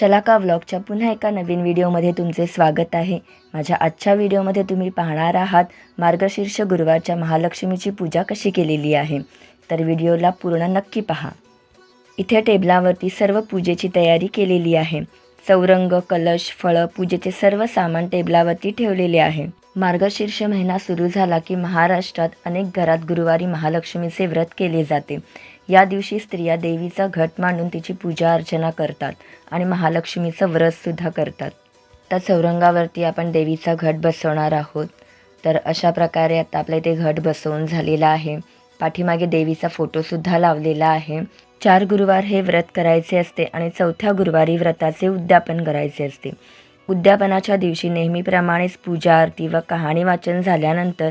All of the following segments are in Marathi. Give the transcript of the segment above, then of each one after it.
शलाका व्लॉगच्या पुन्हा एका नवीन व्हिडिओमध्ये तुमचे स्वागत आहे. माझ्या आजच्या व्हिडिओमध्ये तुम्ही पाहणार आहात मार्गशीर्ष गुरुवारच्या महालक्ष्मीची पूजा कशी केलेली आहे. तर व्हिडिओला पूर्ण नक्की पहा. इथे टेबलावरती सर्व पूजेची तयारी केलेली आहे. चौरंग कलश फळं पूजेचे सर्व सामान टेबलावरती ठेवलेले आहे. मार्गशीर्ष महिना सुरू झाला की महाराष्ट्रात अनेक घरात गुरुवारी महालक्ष्मीचे व्रत केले जाते. या दिवशी स्त्रिया देवीचा घट मांडून तिची पूजा अर्चना करतात आणि महालक्ष्मीचं व्रतसुद्धा करतात. त्या चौरंगावरती आपण देवीचा घट बसवणार आहोत. तर अशा प्रकारे आता आपल्या इथे घट बसवून झालेला आहे. पाठीमागे देवीचा फोटोसुद्धा लावलेला आहे. चार गुरुवार हे व्रत करायचे असते आणि चौथ्या गुरुवारी व्रताचे उद्यापन करायचे असते. उद्यापनाच्या दिवशी नेहमीप्रमाणेच पूजा आरती व कहाणी वाचन झाल्यानंतर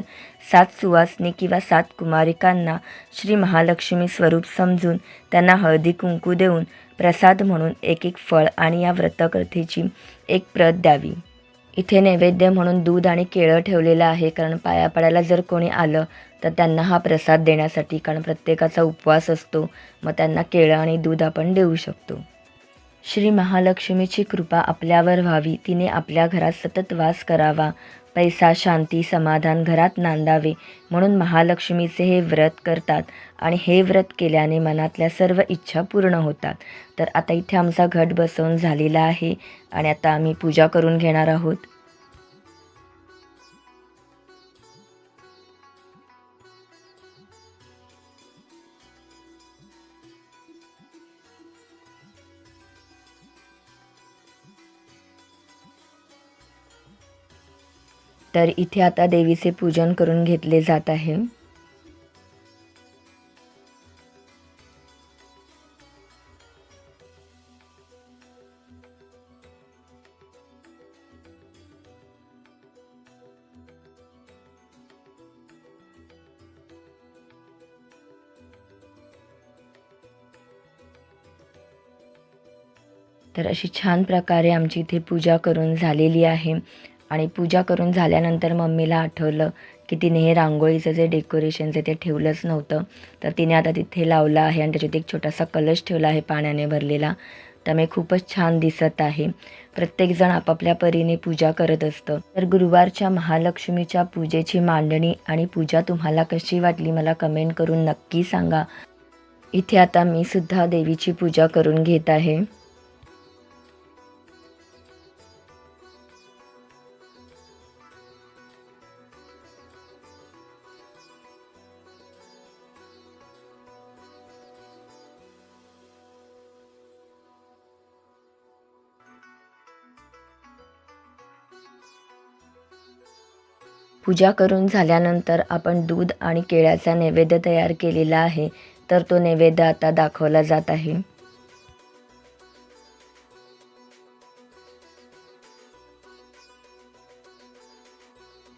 सात सुवासनी किंवा सात कुमारिकांना श्री महालक्ष्मी स्वरूप समजून त्यांना हळदी कुंकू देऊन प्रसाद म्हणून एक एक फळ आणि या व्रतकथेची एक प्रत द्यावी. इथे नैवेद्य म्हणून दूध आणि केळं ठेवलेलं आहे कारण पाया पडायला जर कोणी आलं तर त्यांना हा प्रसाद देण्यासाठी कारण प्रत्येकाचा उपवास असतो मग त्यांना केळं आणि दूध आपण देऊ शकतो. श्री महालक्ष्मीची कृपा आपल्यावर व्हावी. तिने आपल्या घरात सतत वास करावा. पैसा शांती समाधान घरात नांदावे. म्हणून महालक्ष्मीचे हे व्रत करतात आणि हे व्रत केल्याने मनातल्या सर्व इच्छा पूर्ण होतात. तर आता इथे आमचा घट बसवून झालेला आहे आणि आता आम्ही पूजा करून घेणार आहोत. तर इथे आता देवीचे पूजन करून घेतले जात आहे. तर अशी छान प्रकारे आमची इथे पूजा करून झालेली आहे. आणि पूजा करून झाल्यानंतर मम्मीला आठवलं की तिने हे रांगोळीचं जे डेकोरेशनचं ते ठेवलंच नव्हतं. तर तिने आता तिथे लावलं आहे आणि त्याच्यात एक छोटासा कलश ठेवला आहे पाण्याने भरलेला. त्यामुळे खूपच छान दिसत आहे. प्रत्येकजण आपापल्या परीने पूजा करत असतं. तर गुरुवारच्या महालक्ष्मीच्या पूजेची मांडणी आणि पूजा तुम्हाला कशी वाटली मला कमेंट करून नक्की सांगा. इथे आता मी सुद्धा देवीची पूजा करून घेत आहे. पूजा करून झाल्यानंतर आपण दूध आणि केळ्याचा नैवेद्य तयार केलेला आहे तर तो नैवेद्य आता दाखवला जात आहे.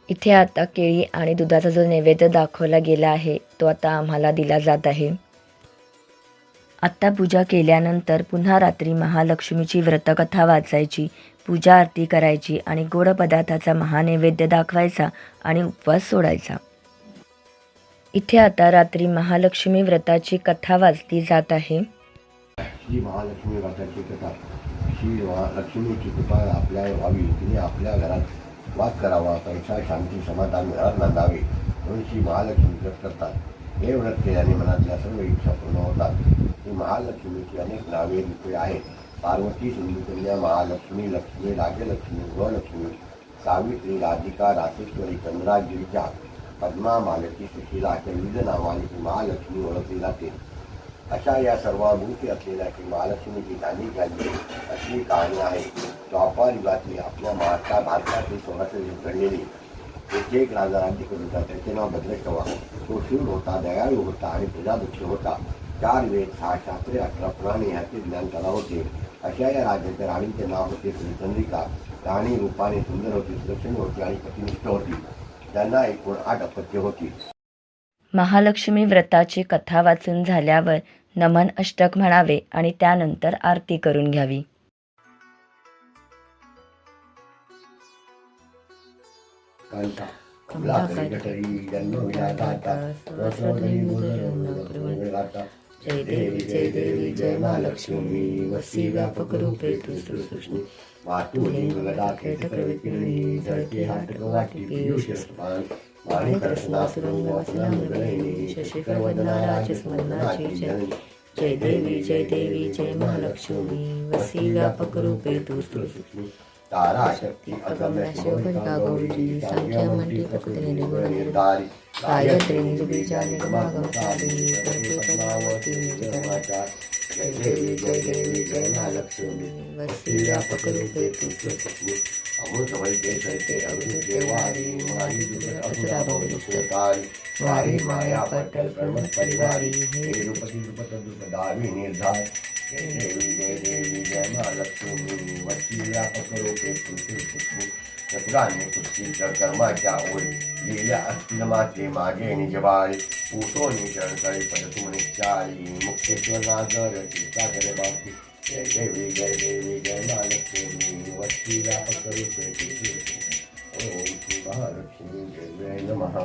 इथे आता केळी आणि दुधाचा जो नैवेद्य दाखवला गेला आहे तो आता आम्हाला दिला जात आहे. आत्ता पूजा केल्यानंतर पुन्हा रात्री महालक्ष्मीची व्रतकथा वाचायची पूजा आरती करायची आणि गोड पदार्थाचा महानैवेद्य दाखवायचा आणि उपवास सोडायचा. इथे आता रात्री महालक्ष्मी व्रताची कथा वाचली जात आहे. ही महालक्ष्मी व्रताची कथा. ही महालक्ष्मीची कृपा आपल्या व्हावी. तिने आपल्या घरात वास करावा पैसा शांती समाधान घरात नांदावे म्हणून ही महालक्ष्मी व्रत करतात. हे व्रत केल्याने मनातल्या सर्व इच्छा पूर्ण होतात. ही महालक्ष्मीची अनेक नावे रूपे आहेत पार्वती सिंधुकन्या महालक्ष्मी, लक्ष्मी, राजलक्ष्मी गृहलक्ष्मी सावित्री, राधिका रासेश्वरी चंद्रा गिरिजा पद्मा मालती सुशीला अशा विविध नावाने महालक्ष्मी ओळखली जाते। अशा या सर्व मूर्ती असलेल्या श्री महालक्ष्मीची गाणी घालली अशी कहाणी आहे। द्वापार युगातली आपल्या महाराष्ट्र, भारतातील सोळाशे घडलेली तेथे एक राजा राज्य होता त्याचे नाव भद्रशवा। तो शूर होता, दयाळू होता आणि प्रजादक्ष होता। चार वेद सहा शास्त्रे अठरा पुराणे ह्याचे ज्ञान त्याला होते अशा या राजाच्या राणीचे नाव होते श्रीचंद्रिका राणी रूपाने सुंदर होती सुलक्षणी होती आणि पतिनिष्ठ होती त्यांना एकूण आठ अपत्य होती. महालक्ष्मी व्रताची कथा वाचून झाल्यावर नमन अष्टक म्हणावे आणि त्यानंतर आरती करून घ्यावी. कांता जय देवी जय देवी जय महालक्ष्मी. वसी व्यापक रूपे तू सृष्टी मातू लिंगदा खेट प्रविपिणी जळके हाटक वाटी पियुष स्पान वाणी कृष्णा सुरंग वसना मृगलयनी शशिकर वदना राजस्मरणाची जननी जय देवी जय देवी जय महालक्ष्मी. वसी व्यापक रूपे तू सृष्टी तारा शक्ती अगम्य शिवकनिका गौरी सांख्य मंडी प्रकृती निर्गुण निर्धारी गायत्री निर्बीजा निर्मागमकारी प्रति पद्मावती निर्गमाचार जय देवी जय देवी जय महालक्ष्मी वसी व्यापक रूपे तू लक्ष्मी अमृत वैद्य सैते अग्निते वारी मारी दुर्गत असुरा भवदुष्टकारी वारी माया पटल प्रमथ परिवारी हे रूपती रूपत द्रुपदावी निर्धार जय देवी जय देवी जय महालक्ष्मी वती व्यापक रूपे लक्ष्मी चतुरान्य कुस्ती कर्माच्या ओळी लिहिल्या असतील माते मागे निजबाळी पूतो निशरण कळी पदतू निचारी नागर तीर्थागर बाकी जय देवी जय देवी जय महालक्ष्मी वस्ती व्यापक रूपे ओम श्री महालक्ष्मी जय जय नमः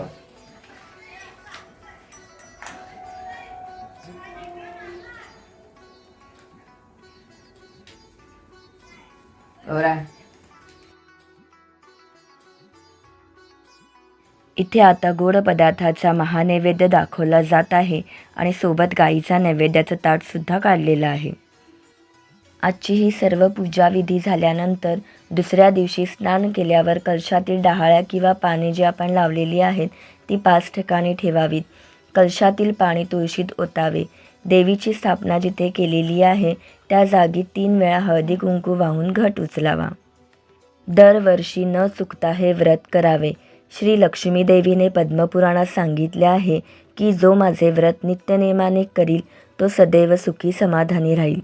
इथे आता गोड पदार्थाचा महानैवेद्य दाखवला जात आहे आणि सोबत गाईचा नैवेद्याचं ताटसुद्धा काढलेलं आहे. आजची ही सर्व पूजाविधी झाल्यानंतर दुसऱ्या दिवशी स्नान केल्यावर कलशातील डहाळ्या किंवा पाने जी आपण लावलेली आहेत ती पाच ठिकाणी ठेवावीत. कलशातील पाणी तुळशीत ओतावे. देवीची स्थापना जिथे केलेली आहे त्या जागी तीन वेळा हळदी कुंकू वाहून घट उचलावा. दरवर्षी न चुकता हे व्रत करावे. श्री लक्ष्मी देवीने पद्मपुराणात सांगितले आहे की जो माझे व्रत नित्यनेमाने करील तो सदैव सुखी समाधानी राहील.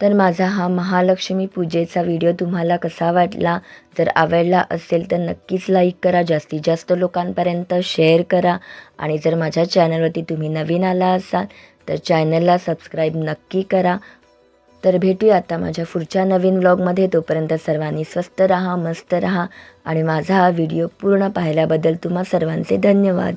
तर माझा हा महालक्ष्मी पूजेचा व्हिडिओ तुम्हाला कसा वाटला? जर आवडला असेल तर नक्कीच लाईक करा. जास्तीत जास्त लोकांपर्यंत शेअर करा. आणि जर माझ्या चॅनलवरती तुम्ही नवीन आला असाल तर चॅनलला सबस्क्राईब नक्की करा. तर भेटूया आता माझ्या पुढच्या नवीन व्लॉगमध्ये तोपर्यंत सर्वांनी स्वस्त राहा मस्त राहा. आणि माझा हा व्हिडिओ पूर्ण पाहिल्याबद्दल तुम्हा सर्वांचे धन्यवाद.